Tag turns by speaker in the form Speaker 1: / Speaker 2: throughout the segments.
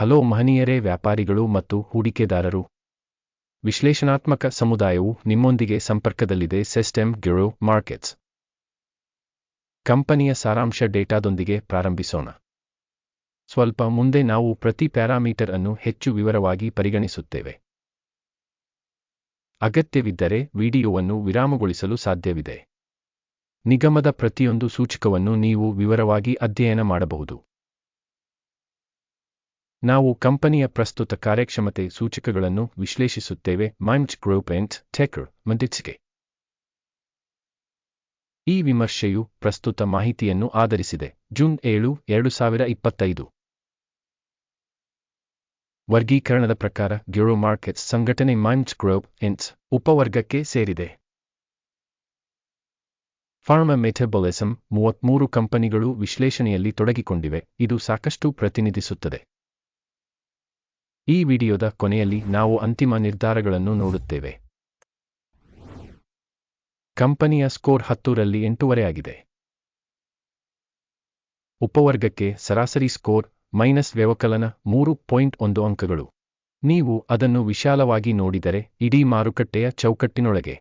Speaker 1: Hello ಮಹನೀಯರೇ, ವ್ಯಾಪಾರಿಗಳು ಮತ್ತು ಹೂಡಿಕೆದಾರರು. ವಿಶ್ಲೇಷಣಾತ್ಮಕ ಸಮುದಾಯವು ನಿಮ್ಮೊಂದಿಗೆ ಸಂಪರ್ಕದಲ್ಲಿದೆ, ಸಿಸ್ಟಮ್ ಗಿರೋ ಮಾರ್ಕೆಟ್ಸ್. ಕಂಪನಿಯ ಸಾರಾಂಶ ಡೇಟಾದೊಂದಿಗೆ ಪ್ರಾರಂಭಿಸೋಣ. ಸ್ವಲ್ಪ ಮುಂದೆ ನಾವು ಪ್ರತಿ ಪ್ಯಾರಾಮೀಟರ್ ಅನ್ನು ಹೆಚ್ಚು ವಿವರವಾಗಿ ಪರಿಗಣಿಸುತ್ತೇವೆ. ಅಗತ್ಯವಿದ್ದರೆ ವಿಡಿಯೋವನ್ನು ವಿರಾಮಗೊಳಿಸಲು ಸಾಧ್ಯವಿದೆ. ನಿಗಮದ ಪ್ರತಿಯೊಂದು ಸೂಚಕವನ್ನು ನೀವು ವಿವರವಾಗಿ ಅಧ್ಯಯನ ಮಾಡಬಹುದು. ನಾವು ಕಂಪನಿಯ ಪ್ರಸ್ತುತ ಕಾರ್ಯಕ್ಷಮತೆ ಸೂಚಕಗಳನ್ನು ವಿಶ್ಲೇಷಿಸುತ್ತೇವೆ. ಮೈಮ್ಚ್ ಗ್ರೂಪ್ ಎಂಟ್ ಟೆಕರ್ ಮಂಡಿಸಿಕೆ. ಈ ವಿಮರ್ಶೆಯು ಪ್ರಸ್ತುತ ಮಾಹಿತಿಯನ್ನು ಆಧರಿಸಿದೆ. ಜೂನ್ ಏಳು, ಎರಡು ಸಾವಿರ ಇಪ್ಪತ್ತೈದು. ವರ್ಗೀಕರಣದ ಪ್ರಕಾರ ಗ್ಯೂರೋ ಮಾರ್ಕೆಟ್ಸ್ ಸಂಘಟನೆ ಮೈಮ್ಚ್ ಗ್ರೂಪ್ ಎಂಟ್ಸ್ ಉಪವರ್ಗಕ್ಕೆ ಸೇರಿದೆ. ಫಾರ್ಮ ಮೆಟಬಲಿಸಂ ಮೂವತ್ಮೂರು ಕಂಪನಿಗಳು ವಿಶ್ಲೇಷಣೆಯಲ್ಲಿ ತೊಡಗಿಕೊಂಡಿವೆ. ಇದು ಸಾಕಷ್ಟು ಪ್ರತಿನಿಧಿಸುತ್ತದೆ. ಈ ವಿಡಿಯೋದ ಕೊನೆಯಲ್ಲಿ ನಾವು ಅಂತಿಮ ನಿರ್ಧಾರಗಳನ್ನು ನೋಡುತ್ತೇವೆ. ಕಂಪನಿಯ ಸ್ಕೋರ್ ಹತ್ತೂರಲ್ಲಿ ಎಂಟೂವರೆ ಆಗಿದೆ. ಉಪವರ್ಗಕ್ಕೆ ಸರಾಸರಿ ಸ್ಕೋರ್ ಮೈನಸ್ ವ್ಯವಕಲನ ಮೂರು ಪಾಯಿಂಟ್ ಒಂದು ಅಂಕಗಳು. ನೀವು ಅದನ್ನು ವಿಶಾಲವಾಗಿ ನೋಡಿದರೆ ಇಡೀ ಮಾರುಕಟ್ಟೆಯ ಚೌಕಟ್ಟಿನೊಳಗೆ.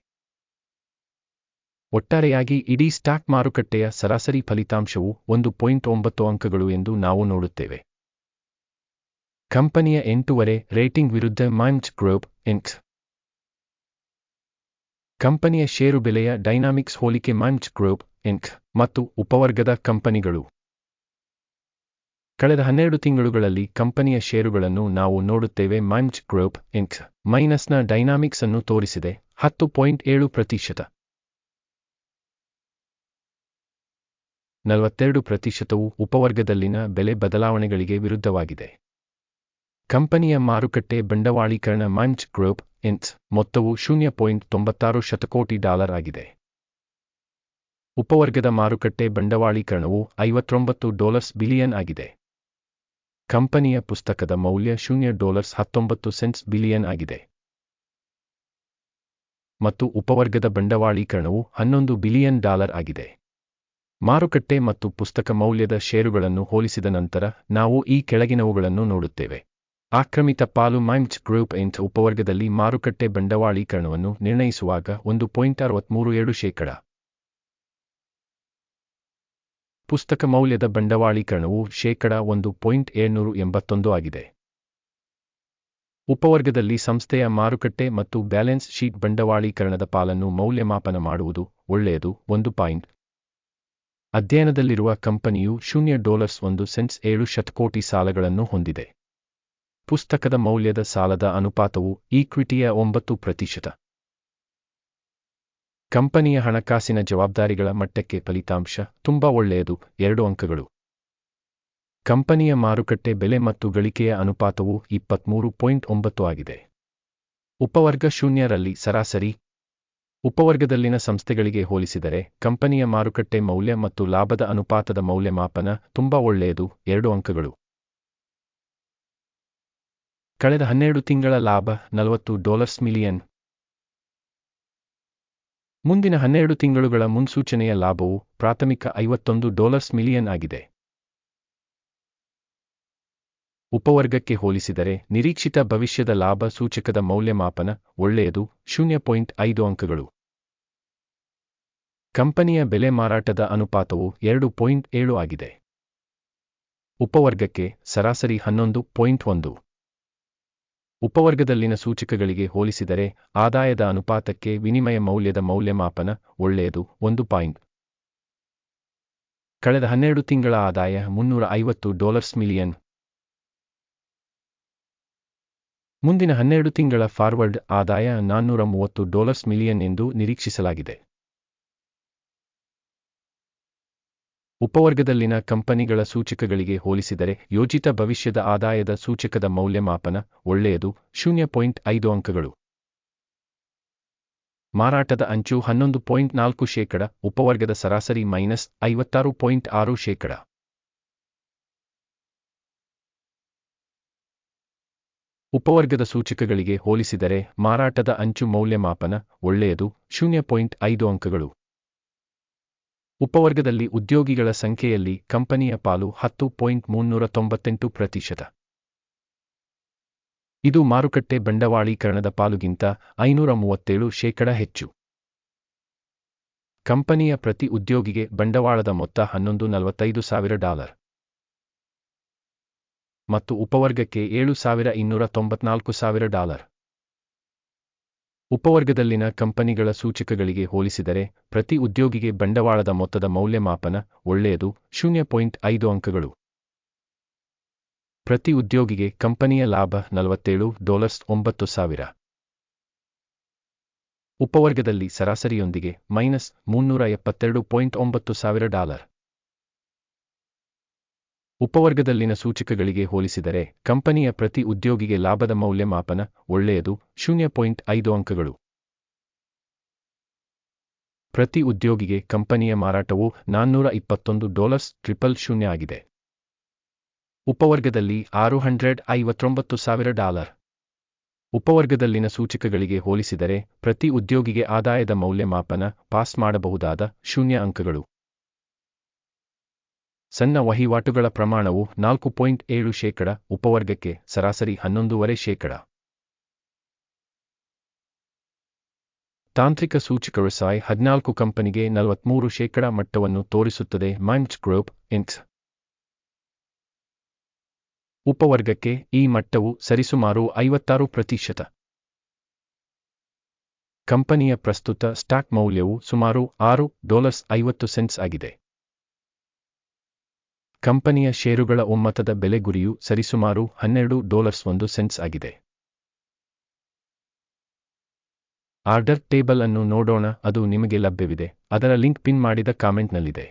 Speaker 1: ಒಟ್ಟಾರೆಯಾಗಿ ಇಡೀ ಸ್ಟಾಕ್ ಮಾರುಕಟ್ಟೆಯ ಸರಾಸರಿ ಫಲಿತಾಂಶವು ಒಂದು ಪಾಯಿಂಟ್ ಒಂಬತ್ತು ಅಂಕಗಳು ಎಂದು ನಾವು ನೋಡುತ್ತೇವೆ. ಕಂಪನಿಯ ಎಂಟೂವರೆ ರೇಟಿಂಗ್ ವಿರುದ್ಧ ಮೈಮ್ಚ್ ಗ್ರೂಪ್ ಇಂಕ್ ಕಂಪನಿಯ ಷೇರು ಬೆಲೆಯ ಡೈನಾಮಿಕ್ಸ್ ಹೋಲಿಕೆ ಮೈಮ್ಚ್ ಗ್ರೂಪ್ ಇಂಕ್ ಮತ್ತು ಉಪವರ್ಗದ ಕಂಪನಿಗಳು. ಕಳೆದ ಹನ್ನೆರಡು ತಿಂಗಳುಗಳಲ್ಲಿ ಕಂಪನಿಯ ಷೇರುಗಳನ್ನು ನಾವು ನೋಡುತ್ತೇವೆ ಮೈಮ್ಚ್ ಗ್ರೂಪ್ ಇಂಕ್ ಮೈನಸ್ನ ಡೈನಾಮಿಕ್ಸ್ ಅನ್ನು ತೋರಿಸಿದೆ ಹತ್ತು ಪಾಯಿಂಟ್ ಏಳು ಪ್ರತಿಶತ. ನಲವತ್ತೆರಡು ಪ್ರತಿಶತವು ಉಪವರ್ಗದಲ್ಲಿನ ಬೆಲೆ ಬದಲಾವಣೆಗಳಿಗೆ ವಿರುದ್ಧವಾಗಿದೆ. ಕಂಪನಿಯ ಮಾರುಕಟ್ಟೆ ಬಂಡವಾಳೀಕರಣ ಮಂಚ್ ಗ್ರೂಪ್ ಇಂಟ್ಸ್ ಮೊತ್ತವು ಶೂನ್ಯ ಪಾಯಿಂಟ್ ತೊಂಬತ್ತಾರು ಶತಕೋಟಿ ಡಾಲರ್ ಆಗಿದೆ. ಉಪವರ್ಗದ ಮಾರುಕಟ್ಟೆ ಬಂಡವಾಳೀಕರಣವು ಐವತ್ತೊಂಬತ್ತು ಡಾಲರ್ಸ್ ಬಿಲಿಯನ್ ಆಗಿದೆ. ಕಂಪನಿಯ ಪುಸ್ತಕದ ಮೌಲ್ಯ ಶೂನ್ಯ ಡಾಲರ್ಸ್ ಹತ್ತೊಂಬತ್ತು ಸೆಂಟ್ಸ್ ಬಿಲಿಯನ್ ಆಗಿದೆ. ಮತ್ತು ಉಪವರ್ಗದ ಬಂಡವಾಳೀಕರಣವು ಹನ್ನೊಂದು ಬಿಲಿಯನ್ ಡಾಲರ್ ಆಗಿದೆ. ಮಾರುಕಟ್ಟೆ ಮತ್ತು ಪುಸ್ತಕ ಮೌಲ್ಯದ ಷೇರುಗಳನ್ನು ಹೋಲಿಸಿದ ನಂತರ ನಾವು ಈ ಕೆಳಗಿನವುಗಳನ್ನು ನೋಡುತ್ತೇವೆ. ಆಕ್ರಮಿತ ಪಾಲು ಮೈಮ್ಚ್ ಗ್ರೂಪ್ ಎಂಟ್ ಉಪವರ್ಗದಲ್ಲಿ ಮಾರುಕಟ್ಟೆ ಬಂಡವಾಳೀಕರಣವನ್ನು ನಿರ್ಣಯಿಸುವಾಗ ಒಂದು ಪಾಯಿಂಟ್ ಅರವತ್ಮೂರು ಏಳು ಶೇಕಡ. ಪುಸ್ತಕ ಮೌಲ್ಯದ ಬಂಡವಾಳೀಕರಣವು ಶೇಕಡ ಒಂದು ಪಾಯಿಂಟ್ ಏಳ್ನೂರು ಎಂಬತ್ತೊಂದು ಆಗಿದೆ. ಉಪವರ್ಗದಲ್ಲಿ ಸಂಸ್ಥೆಯ ಮಾರುಕಟ್ಟೆ ಮತ್ತು ಬ್ಯಾಲೆನ್ಸ್ ಶೀಟ್ ಬಂಡವಾಳೀಕರಣದ ಪಾಲನ್ನು ಮೌಲ್ಯಮಾಪನ ಮಾಡುವುದು ಒಳ್ಳೆಯದು, ಒಂದು ಪಾಯಿಂಟ್. ಅಧ್ಯಯನದಲ್ಲಿರುವ ಕಂಪನಿಯು ಶೂನ್ಯ ಡಾಲರ್ಸ್ ಒಂದು ಸೆಂಟ್ಸ್ ಏಳು ಶತಕೋಟಿ ಸಾಲಗಳನ್ನು ಹೊಂದಿದೆ. ಪುಸ್ತಕದ ಮೌಲ್ಯದ ಸಾಲದ ಅನುಪಾತವು ಈಕ್ವಿಟಿಯ ಒಂಬತ್ತು ಪ್ರತಿಶತ. ಕಂಪನಿಯ ಹಣಕಾಸಿನ ಜವಾಬ್ದಾರಿಗಳ ಮಟ್ಟಕ್ಕೆ ಫಲಿತಾಂಶ ತುಂಬಾ ಒಳ್ಳೆಯದು, ಎರಡು ಅಂಕಗಳು. ಕಂಪನಿಯ ಮಾರುಕಟ್ಟೆ ಬೆಲೆ ಮತ್ತು ಗಳಿಕೆಯ ಅನುಪಾತವು ಇಪ್ಪತ್ಮೂರು ಪಾಯಿಂಟ್ ಒಂಬತ್ತು ಆಗಿದೆ. ಉಪವರ್ಗ ಶೂನ್ಯರಲ್ಲಿ ಸರಾಸರಿ. ಉಪವರ್ಗದಲ್ಲಿನ ಸಂಸ್ಥೆಗಳಿಗೆ ಹೋಲಿಸಿದರೆ ಕಂಪನಿಯ ಮಾರುಕಟ್ಟೆ ಮೌಲ್ಯ ಮತ್ತು ಲಾಭದ ಅನುಪಾತದ ಮೌಲ್ಯಮಾಪನ ತುಂಬಾ ಒಳ್ಳೆಯದು, ಎರಡು ಅಂಕಗಳು. ಕಳೆದ ಹನ್ನೆರಡು ತಿಂಗಳ ಲಾಭ ನಲವತ್ತು ಡಾಲರ್ಸ್ ಮಿಲಿಯನ್. ಮುಂದಿನ ಹನ್ನೆರಡು ತಿಂಗಳುಗಳ ಮುನ್ಸೂಚನೆಯ ಲಾಭವು ಪ್ರಾಥಮಿಕ ಐವತ್ತೊಂದು ಡಾಲರ್ಸ್ ಮಿಲಿಯನ್ ಆಗಿದೆ. ಉಪವರ್ಗಕ್ಕೆ ಹೋಲಿಸಿದರೆ ನಿರೀಕ್ಷಿತ ಭವಿಷ್ಯದ ಲಾಭ ಸೂಚಕದ ಮೌಲ್ಯಮಾಪನ ಒಳ್ಳೆಯದು, ಶೂನ್ಯ ಪಾಯಿಂಟ್ ಐದು ಅಂಕಗಳು. ಕಂಪನಿಯ ಬೆಲೆ ಮಾರಾಟದ ಅನುಪಾತವು ಎರಡು ಪಾಯಿಂಟ್ ಏಳು ಆಗಿದೆ. ಉಪವರ್ಗಕ್ಕೆ ಸರಾಸರಿ ಹನ್ನೊಂದು ಪಾಯಿಂಟ್ ಒಂದು. ಉಪವರ್ಗದಲ್ಲಿನ ಸೂಚಕಗಳಿಗೆ ಹೋಲಿಸಿದರೆ ಆದಾಯದ ಅನುಪಾತಕ್ಕೆ ವಿನಿಮಯ ಮೌಲ್ಯದ ಮೌಲ್ಯಮಾಪನ ಒಳ್ಳೆಯದು. ಒಂದು ಪಾಯಿಂಟ್. ಕಳೆದ ಹನ್ನೆರಡು ತಿಂಗಳ ಆದಾಯ ಮುನ್ನೂರ ಐವತ್ತು ಡಾಲರ್ಸ್ ಮಿಲಿಯನ್. ಮುಂದಿನ ಹನ್ನೆರಡು ತಿಂಗಳ ಫಾರ್ವರ್ಡ್ ಆದಾಯ ನಾನ್ನೂರ ಮೂವತ್ತು ಡಾಲರ್ಸ್ ಮಿಲಿಯನ್ ಎಂದು ನಿರೀಕ್ಷಿಸಲಾಗಿದೆ. ಉಪವರ್ಗದಲ್ಲಿನ ಕಂಪನಿಗಳ ಸೂಚಕಗಳಿಗೆ ಹೋಲಿಸಿದರೆ ಯೋಜಿತ ಭವಿಷ್ಯದ ಆದಾಯದ ಸೂಚಕದ ಮೌಲ್ಯಮಾಪನ ಒಳ್ಳೆಯದು, ಶೂನ್ಯ ಪಾಯಿಂಟ್ ಐದು ಅಂಕಗಳು. ಮಾರಾಟದ ಅಂಚು ಹನ್ನೊಂದು ಪಾಯಿಂಟ್ ನಾಲ್ಕು ಶೇಕಡ, ಉಪವರ್ಗದ ಸರಾಸರಿ ಮೈನಸ್ ಐವತ್ತಾರು ಪಾಯಿಂಟ್ ಆರು ಶೇಕಡ. ಉಪವರ್ಗದ ಸೂಚಕಗಳಿಗೆ ಹೋಲಿಸಿದರೆ ಮಾರಾಟದ ಅಂಚು ಮೌಲ್ಯಮಾಪನ ಒಳ್ಳೆಯದು, ಶೂನ್ಯ ಪಾಯಿಂಟ್ ಐದು ಅಂಕಗಳು. ಉಪವರ್ಗದಲ್ಲಿ ಉದ್ಯೋಗಿಗಳ ಸಂಖ್ಯೆಯಲ್ಲಿ ಕಂಪನಿಯ ಪಾಲು ಹತ್ತು ಪಾಯಿಂಟ್ ಮುನ್ನೂರ ತೊಂಬತ್ತೆಂಟು ಪ್ರತಿಶತ. ಇದು ಮಾರುಕಟ್ಟೆ ಬಂಡವಾಳೀಕರಣದ ಪಾಲುಗಿಂತ ಐನೂರ ಮೂವತ್ತೇಳು ಶೇಕಡ ಹೆಚ್ಚು. ಕಂಪನಿಯ ಪ್ರತಿ ಉದ್ಯೋಗಿಗೆ ಬಂಡವಾಳದ ಮೊತ್ತ ಹನ್ನೊಂದು ನಲವತ್ತೈದು ಸಾವಿರ ಡಾಲರ್. ಮತ್ತು ಉಪವರ್ಗಕ್ಕೆ ಏಳು ಸಾವಿರ ಇನ್ನೂರ ತೊಂಬತ್ನಾಲ್ಕು ಸಾವಿರ ಡಾಲರ್. ಉಪವರ್ಗದಲ್ಲಿನ ಕಂಪನಿಗಳ ಸೂಚಕಗಳಿಗೆ ಹೋಲಿಸಿದರೆ, ಪ್ರತಿ ಉದ್ಯೋಗಿಗೆ ಬಂಡವಾಳದ ಮೊತ್ತದ ಮೌಲ್ಯಮಾಪನ ಒಳ್ಳೆಯದು, ಶೂನ್ಯ ಪಾಯಿಂಟ್ ಐದು ಅಂಕಗಳು. ಪ್ರತಿ ಉದ್ಯೋಗಿಗೆ ಕಂಪನಿಯ ಲಾಭ ನಲವತ್ತೇಳು ಡಾಲರ್ಸ್ ಒಂಬತ್ತು ಸಾವಿರ. ಉಪವರ್ಗದಲ್ಲಿ ಸರಾಸರಿಯೊಂದಿಗೆ ಮೈನಸ್ ಮುನ್ನೂರ ಎಪ್ಪತ್ತೆರಡು ಪಾಯಿಂಟ್ ಒಂಬತ್ತು ಸಾವಿರ ಡಾಲರ್. ಉಪವರ್ಗದಲ್ಲಿನ ಸೂಚಕಗಳಿಗೆ ಹೋಲಿಸಿದರೆ, ಕಂಪನಿಯ ಪ್ರತಿ ಉದ್ಯೋಗಿಗೆ ಲಾಭದ ಮೌಲ್ಯಮಾಪನ ಒಳ್ಳೆಯದು, ಶೂನ್ಯ ಪಾಯಿಂಟ್ ಐದು ಅಂಕಗಳು. ಪ್ರತಿ ಉದ್ಯೋಗಿಗೆ ಕಂಪನಿಯ ಮಾರಾಟವು ನಾನ್ನೂರ ಇಪ್ಪತ್ತೊಂದು ಡಾಲರ್ಸ್ ಟ್ರಿಪಲ್ ಶೂನ್ಯ ಆಗಿದೆ. ಉಪವರ್ಗದಲ್ಲಿ ಆರು ಹಂಡ್ರೆಡ್ ಐವತ್ತೊಂಬತ್ತು ಸಾವಿರ ಡಾಲರ್. ಉಪವರ್ಗದಲ್ಲಿನ ಸೂಚಕಗಳಿಗೆ ಹೋಲಿಸಿದರೆ, ಪ್ರತಿ ಉದ್ಯೋಗಿಗೆ ಆದಾಯದ ಮೌಲ್ಯಮಾಪನ ಪಾಸ್ ಮಾಡಬಹುದಾದ ಶೂನ್ಯ ಅಂಕಗಳು. ಸಣ್ಣ ವಹಿವಾಟುಗಳ ಪ್ರಮಾಣವು ನಾಲ್ಕು ಪಾಯಿಂಟ್ ಏಳು ಶೇಕಡ, ಉಪವರ್ಗಕ್ಕೆ ಸರಾಸರಿ ಹನ್ನೊಂದೂವರೆ ಶೇಕಡ. ತಾಂತ್ರಿಕ ಸೂಚಕರು ಸಾಯ್ ಹದಿನಾಲ್ಕು ಕಂಪನಿಗೆ ನಲವತ್ಮೂರು ಶೇಕಡ ಮಟ್ಟವನ್ನು ತೋರಿಸುತ್ತದೆ ಮೈಂಡ್ಸ್ ಗ್ರೂಪ್ ಇನ್ಕ್ಸ್ ಉಪವರ್ಗಕ್ಕೆ ಈ ಮಟ್ಟವು ಸರಿಸುಮಾರು ಐವತ್ತಾರು ಪ್ರತಿಶತ. ಕಂಪನಿಯ ಪ್ರಸ್ತುತ ಸ್ಟಾಕ್ ಮೌಲ್ಯವು ಸುಮಾರು ಆರು ಡಾಲರ್ಸ್ ಐವತ್ತು ಸೆಂಟ್ಸ್ ಆಗಿದೆ. ಕಂಪನಿಯ ಷೇರುಗಳ ಒಮ್ಮತದ ಬೆಲೆ ಗುರಿಯು ಸರಿಸುಮಾರು ಹನ್ನೆರಡು ಡಾಲರ್ಸ್ ಒಂದು ಸೆನ್ಸ್ ಆಗಿದೆ. ಆರ್ಡರ್ ಟೇಬಲ್ ಅನ್ನು ನೋಡೋಣ, ಅದು ನಿಮಗೆ ಲಭ್ಯವಿದೆ. ಅದರ ಲಿಂಕ್ ಪಿನ್ ಮಾಡಿದ ಕಾಮೆಂಟ್ನಲ್ಲಿದೆ.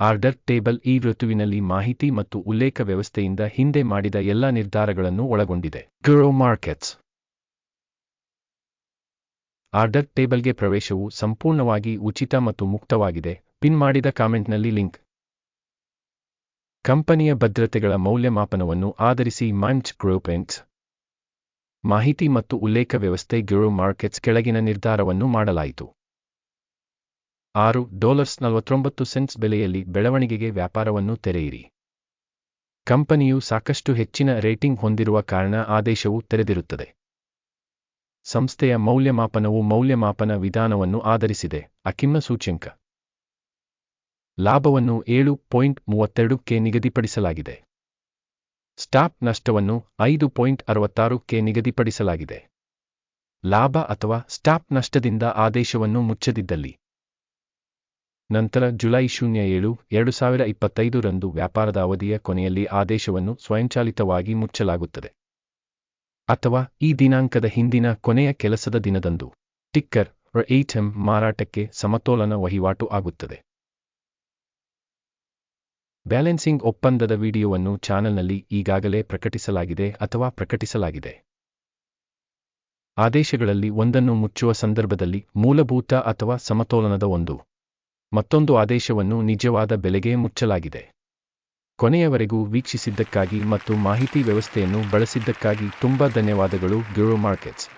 Speaker 1: ಆರ್ಡರ್ ಟೇಬಲ್ ಈ ಋತುವಿನಲ್ಲಿ ಮಾಹಿತಿ ಮತ್ತು ಉಲ್ಲೇಖ ವ್ಯವಸ್ಥೆಯಿಂದ ಹಿಂದೆ ಮಾಡಿದ ಎಲ್ಲ ನಿರ್ಧಾರಗಳನ್ನು ಒಳಗೊಂಡಿದೆ. ಗ್ರೋ ಮಾರ್ಕೆಟ್ಸ್ ಆರ್ಡರ್ ಟೇಬಲ್ಗೆ ಪ್ರವೇಶವು ಸಂಪೂರ್ಣವಾಗಿ ಉಚಿತ ಮತ್ತು ಮುಕ್ತವಾಗಿದೆ. ಪಿನ್ ಮಾಡಿದ ಕಾಮೆಂಟ್ನಲ್ಲಿ ಲಿಂಕ್. ಕಂಪನಿಯ ಭದ್ರತೆಗಳ ಮೌಲ್ಯಮಾಪನವನ್ನು ಆಧರಿಸಿ ಮಂಚ್ ಗ್ರೂಪೆಂಟ್ಸ್ ಮಾಹಿತಿ ಮತ್ತು ಉಲ್ಲೇಖ ವ್ಯವಸ್ಥೆ ಗ್ಯೂರೋ ಮಾರ್ಕೆಟ್ಸ್ ಕೆಳಗಿನ ನಿರ್ಧಾರವನ್ನು ಮಾಡಲಾಯಿತು. ಆರು ಡಾಲರ್ಸ್ ನಲವತ್ತೊಂಬತ್ತು ಸೆಂಟ್ಸ್ ಬೆಲೆಯಲ್ಲಿ ಬೆಳವಣಿಗೆಗೆ ವ್ಯಾಪಾರವನ್ನು ತೆರೆಯಿರಿ. ಕಂಪನಿಯು ಸಾಕಷ್ಟು ಹೆಚ್ಚಿನ ರೇಟಿಂಗ್ ಹೊಂದಿರುವ ಕಾರಣ ಆದೇಶವು ತೆರೆದಿರುತ್ತದೆ. ಸಂಸ್ಥೆಯ ಮೌಲ್ಯಮಾಪನವು ಮೌಲ್ಯಮಾಪನ ವಿಧಾನವನ್ನು ಆಧರಿಸಿದೆ, ಅಕಿಮ್ನ ಸೂಚ್ಯಂಕ. ಲಾಭವನ್ನು ಏಳು ಪಾಯಿಂಟ್ ಮೂವತ್ತೆರಡುಕ್ಕೆ ನಿಗದಿಪಡಿಸಲಾಗಿದೆ. ಸ್ಟಾಪ್ ನಷ್ಟವನ್ನು ಐದು ಪಾಯಿಂಟ್ ಅರವತ್ತಾರುಕ್ಕೆ ನಿಗದಿಪಡಿಸಲಾಗಿದೆ. ಲಾಭ ಅಥವಾ ಸ್ಟಾಪ್ ನಷ್ಟದಿಂದ ಆದೇಶವನ್ನು ಮುಚ್ಚದಿದ್ದಲ್ಲಿ. ನಂತರ ಜುಲೈ ಶೂನ್ಯ ಏಳು, ಎರಡು ಸಾವಿರ ಇಪ್ಪತ್ತೈದು ರಂದು ವ್ಯಾಪಾರದ ಅವಧಿಯ ಕೊನೆಯಲ್ಲಿ ಆದೇಶವನ್ನು ಸ್ವಯಂಚಾಲಿತವಾಗಿ ಮುಚ್ಚಲಾಗುತ್ತದೆ. ಅಥವಾ ಈ ದಿನಾಂಕದ ಹಿಂದಿನ ಕೊನೆಯ ಕೆಲಸದ ದಿನದಂದು. ಟಿಕ್ಕರ್ ಎಂ ಮಾರಾಟಕ್ಕೆ ಸಮತೋಲನ ವಹಿವಾಟು ಆಗುತ್ತದೆ. ಬ್ಯಾಲೆನ್ಸಿಂಗ್ ಒಪ್ಪಂದದ ವಿಡಿಯೋವನ್ನು ಚಾನೆಲ್ನಲ್ಲಿ ಈಗಾಗಲೇ ಪ್ರಕಟಿಸಲಾಗಿದೆ ಅಥವಾ ಪ್ರಕಟಿಸಲಾಗಿದೆ. ಆದೇಶಗಳಲ್ಲಿ ಒಂದನ್ನು ಮುಚ್ಚುವ ಸಂದರ್ಭದಲ್ಲಿ ಮೂಲಭೂತ ಅಥವಾ ಸಮತೋಲನದ ಒಂದು. ಮತ್ತೊಂದು ಆದೇಶವನ್ನು ನಿಜವಾದ ಬೆಲೆಗೆ ಮುಚ್ಚಲಾಗಿದೆ. ಕೊನೆಯವರೆಗೂ ವೀಕ್ಷಿಸಿದ್ದಕ್ಕಾಗಿ ಮತ್ತು ಮಾಹಿತಿ ವ್ಯವಸ್ಥೆಯನ್ನು ಬಳಸಿದ್ದಕ್ಕಾಗಿ ತುಂಬಾ ಧನ್ಯವಾದಗಳು ಗ್ಯೂರೋ ಮಾರ್ಕೆಟ್ಸ್